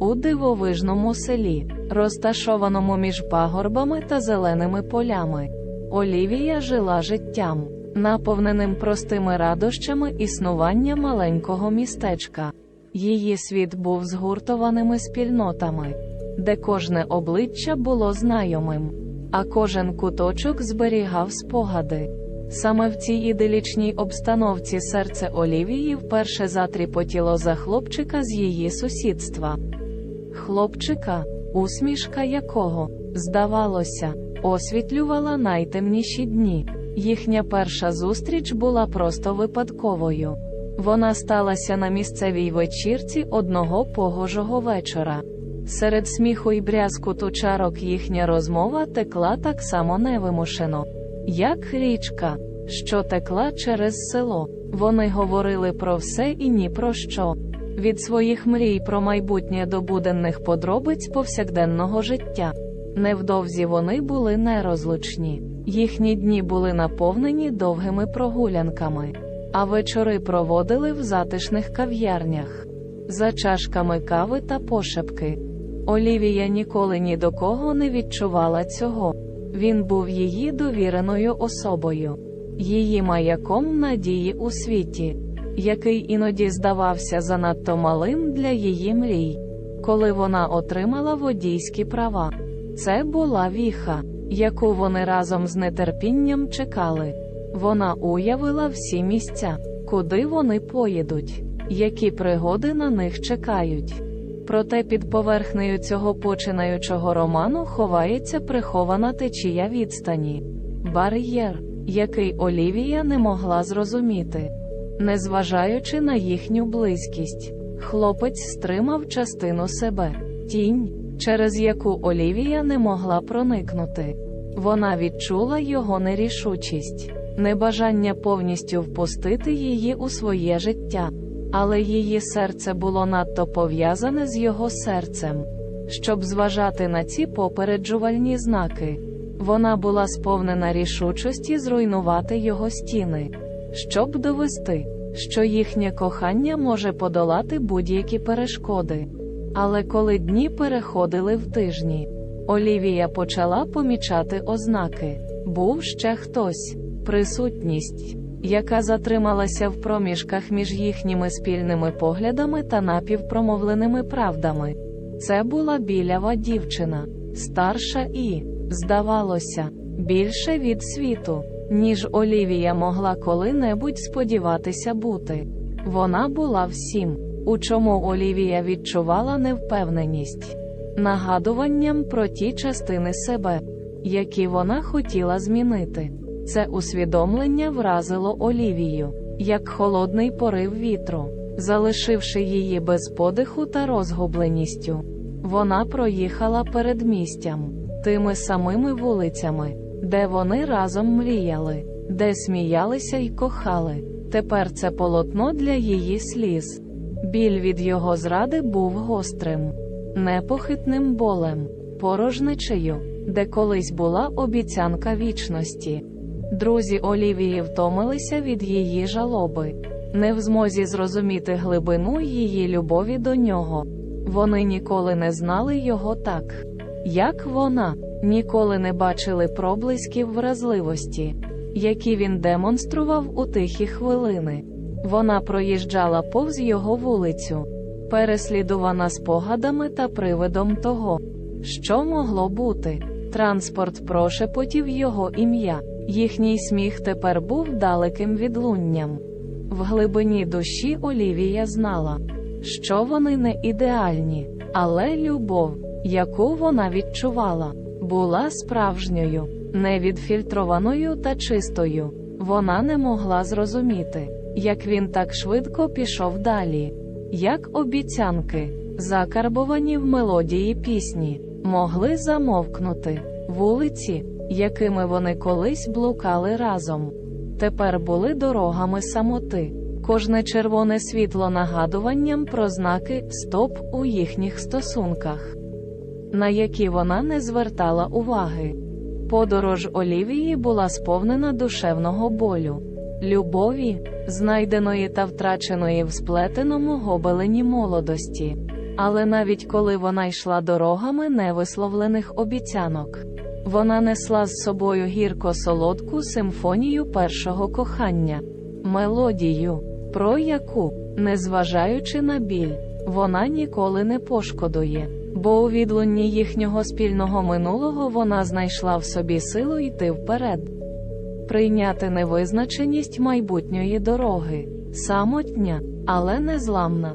У дивовижному селі, розташованому між пагорбами та зеленими полями, Олівія жила життям, наповненим простими радощами існування маленького містечка. Її світ був згуртованими спільнотами, де кожне обличчя було знайомим, а кожен куточок зберігав спогади. Саме в цій іделічній обстановці серце Олівії вперше затріпотіло за хлопчика з її сусідства. Хлопчика, усмішка якого, здавалося, освітлювала найтемніші дні. Їхня перша зустріч була просто випадковою. Вона сталася на місцевій вечірці одного погожого вечора. Серед сміху й брязкуту чарок їхня розмова текла так само невимушено, як річка, що текла через село. Вони говорили про все і ні про що. Від своїх мрій про майбутнє до буденних подробиць повсякденного життя. Невдовзі вони були нерозлучні. Їхні дні були наповнені довгими прогулянками, а вечори проводили в затишних кав'ярнях за чашками кави та пошепки. Олівія ніколи ні до кого не відчувала цього. Він був її довіреною особою, її маяком надії у світі, який іноді здавався занадто малим для її мрій. Коли вона отримала водійські права, це була віха, яку вони разом з нетерпінням чекали. Вона уявила всі місця, куди вони поїдуть, які пригоди на них чекають. Проте під поверхнею цього починаючого роману ховається прихована течія відстані, бар'єр, який Олівія не могла зрозуміти. Незважаючи на їхню близькість, хлопець стримав частину себе, тінь, через яку Олівія не могла проникнути. Вона відчула його нерішучість, небажання повністю впустити її у своє життя, але її серце було надто пов'язане з його серцем, щоб зважати на ці попереджувальні знаки. Вона була сповнена рішучості зруйнувати його стіни, щоб довести, що їхнє кохання може подолати будь-які перешкоди. Але коли дні переходили в тижні, Олівія почала помічати ознаки. Був ще хтось, присутність, яка затрималася в проміжках між їхніми спільними поглядами та напівпромовленими правдами. Це була білява дівчина, старша і, здавалося, більше від світу, ніж Олівія могла коли-небудь сподіватися бути. Вона була всім, у чому Олівія відчувала невпевненість, нагадуванням про ті частини себе, які вона хотіла змінити. Це усвідомлення вразило Олівію, як холодний порив вітру, залишивши її без подиху та розгубленістю. Вона проїхала передмістям, тими самими вулицями, де вони разом мріяли, де сміялися й кохали. Тепер це полотно для її сліз. Біль від його зради був гострим, непохитним болем, порожничею, де колись була обіцянка вічності. Друзі Олівії втомилися від її жалоби, не в змозі зрозуміти глибину її любові до нього. Вони ніколи не знали його так, як вона, ніколи не бачили проблисків вразливості, які він демонстрував у тихі хвилини. Вона проїжджала повз його вулицю, переслідувана спогадами та привидом того, що могло бути. Транспорт прошепотів його ім'я, їхній сміх тепер був далеким відлунням. В глибині душі Олівія знала, що вони не ідеальні, але любов, яку вона відчувала, була справжньою, невідфільтрованою та чистою. Вона не могла зрозуміти, як він так швидко пішов далі, як обіцянки, закарбовані в мелодії пісні, могли замовкнути. Вулиці, якими вони колись блукали разом, тепер були дорогами самоти. Кожне червоне світло нагадуванням про знаки стоп у їхніх стосунках, на які вона не звертала уваги. Подорож Олівії була сповнена душевного болю, любові, знайденої та втраченої в сплетеному гобелені молодості. Але навіть коли вона йшла дорогами невисловлених обіцянок, вона несла з собою гірко солодку симфонію першого кохання, мелодію, про яку, незважаючи на біль, вона ніколи не пошкодує. Бо у відлунні їхнього спільного минулого вона знайшла в собі силу йти вперед, прийняти невизначеність майбутньої дороги, самотня, але незламна.